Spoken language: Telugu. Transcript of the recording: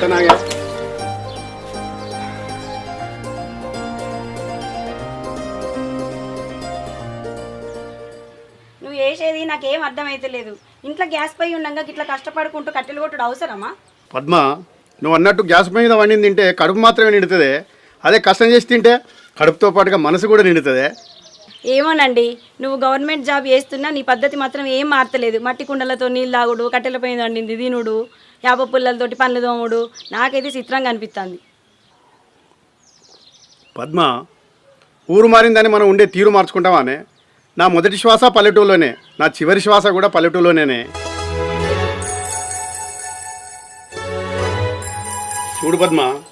చెప్తానాగా నువ్వు వేసేది నాకేం అర్థమైతలేదు. ఇంట్లో గ్యాస్ పై ఉండగా ఇట్లా కష్టపడుకుంటూ కట్టెలు కొట్టు అవసరమా? పద్మ నువ్వు అన్నట్టు గ్యాస్ మీద వండింది తింటే కడుపు మాత్రమే నిండుతుంది. అదే కష్టం చేసి తింటే కడుపుతో పాటుగా మనసు కూడా నిండుతుంది. ఏమోనండి నువ్వు గవర్నమెంట్ జాబ్ చేస్తున్నా నీ పద్ధతి మాత్రం ఏం మారతలేదు. మట్టి కుండలతో నీళ్ళు తాగుడు కట్టెలపై వండింది తినుడు యాప పుల్లలతోటి పండ్లు తోముడు నాకైతే చిత్రంగా అనిపిస్తుంది పద్మ ఊరు మారిందని మనం ఉండే తీరు మార్చుకుంటామానే నా మొదటి శ్వాస పల్లెటూరులోనే నా చివరి శ్వాస కూడా పల్లెటూరులోనే చూడు పద్మ